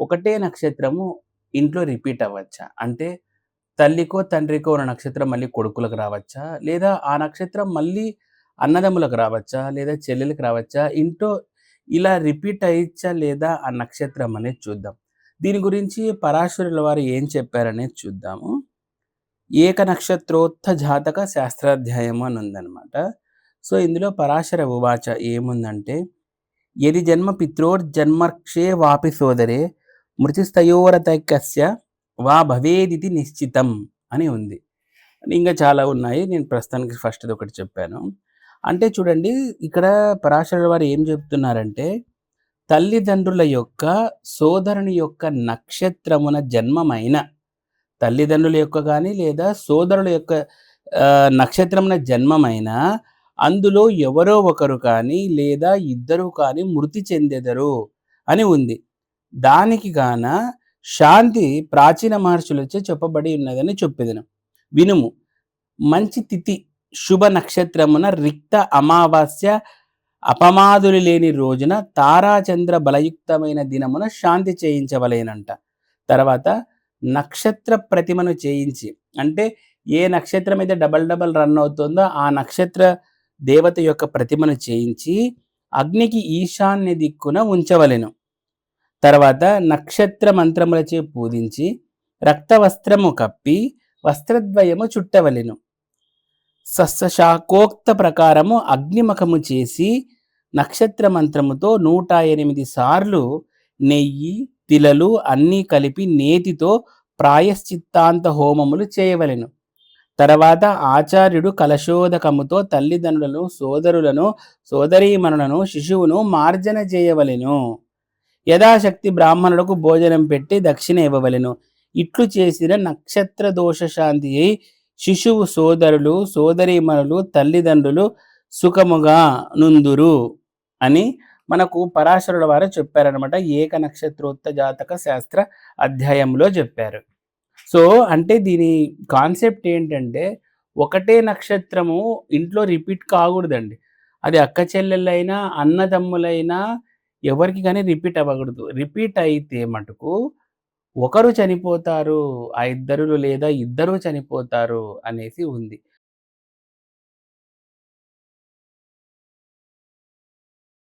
ఒకటే నక్షత్రము ఇంట్లో రిపీట్ అవ్వచ్చా? అంటే తల్లికో తండ్రికో ఉన్న నక్షత్రం మళ్ళీ కొడుకులకు రావచ్చా? లేదా ఆ నక్షత్రం మళ్ళీ అన్నదమ్ములకు రావచ్చా? లేదా చెల్లెలకు రావచ్చా? ఇంట్లో ఇలా రిపీట్ అయ్యచ్చా లేదా ఆ నక్షత్రం అనేది చూద్దాం. దీని గురించి పరాశరుల వారు ఏం చెప్పారనేది చూద్దాము. ఏక నక్షత్రోత్థ జాతక శాస్త్రాధ్యాయము అని ఉందన్నమాట. సో ఇందులో పరాశర ఉవాచ ఏముందంటే ఎది జన్మ పిత్రోర్జన్మక్షే వాపి సోదరే మృతిస్థయోరతైకస్య వా భవేదితి నిశ్చితం అని ఉంది. ఇంకా చాలా ఉన్నాయి. నేను ప్రస్తుతానికి ఫస్ట్ ఒకటి చెప్పాను. అంటే చూడండి ఇక్కడ పరాశరుల వారు ఏం చెప్తున్నారంటే తల్లిదండ్రుల యొక్క సోదరుని యొక్క నక్షత్రమున జన్మమైన తల్లిదండ్రుల యొక్క కానీ లేదా సోదరుల యొక్క నక్షత్రమున జన్మమైన అందులో ఎవరో ఒకరు కానీ లేదా ఇద్దరు కానీ మృతి చెందెదరు అని ఉంది. దానికి గాన శాంతి ప్రాచీన మహర్షులచే చెప్పబడి ఉన్నదని చెప్పేదను. వినుము. మంచి తిథి శుభ నక్షత్రమున రిక్త అమావాస్య అపమాదులు లేని రోజున తారాచంద్ర బలయుక్తమైన దినమున శాంతి చేయించవలేనంట. తర్వాత నక్షత్ర ప్రతిమను చేయించి అంటే ఏ నక్షత్రం అయితే డబల్ డబల్ రన్ అవుతుందో ఆ నక్షత్ర దేవత యొక్క ప్రతిమను చేయించి అగ్నికి ఈశాన్య దిక్కున ఉంచవలెను. తర్వాత నక్షత్ర మంత్రములచే పూజించి రక్తవస్త్రము కప్పి వస్త్రద్వయము చుట్టవలెను. సస్యశాఖోక్త ప్రకారము అగ్నిమఖము చేసి నక్షత్ర మంత్రముతో నూట ఎనిమిది సార్లు నెయ్యి తిలలు అన్నీ కలిపి నేతితో ప్రాయశ్చిత్తాంత హోమములు చేయవలెను. తర్వాత ఆచార్యుడు కలశోదకముతో తల్లిదండ్రులను సోదరులను సోదరీమణులను శిశువును మార్జన చేయవలెను. యథాశక్తి బ్రాహ్మణులకు భోజనం పెట్టి దక్షిణ ఇవ్వవలెను. ఇట్లు చేసిన నక్షత్ర దోష శాంతి అయి శిశువు సోదరులు సోదరీమణులు తల్లిదండ్రులు సుఖముగా నుందురు అని మనకు పరాశరుల వారు చెప్పారనమాట ఏక నక్షత్రోత్త జాతక శాస్త్ర అధ్యాయంలో చెప్పారు. సో అంటే దీని కాన్సెప్ట్ ఏంటంటే ఒకటే నక్షత్రము ఇంట్లో రిపీట్ కాకూడదండి. అది అక్క చెల్లెళ్ళైనా అన్నదమ్ములైనా ఎవరికి కానీ రిపీట్ అవ్వకూడదు. రిపీట్ అయితే మటుకు ఒకరు చనిపోతారు ఆ ఇద్దరు లేదా ఇద్దరు చనిపోతారు అనేసి ఉంది.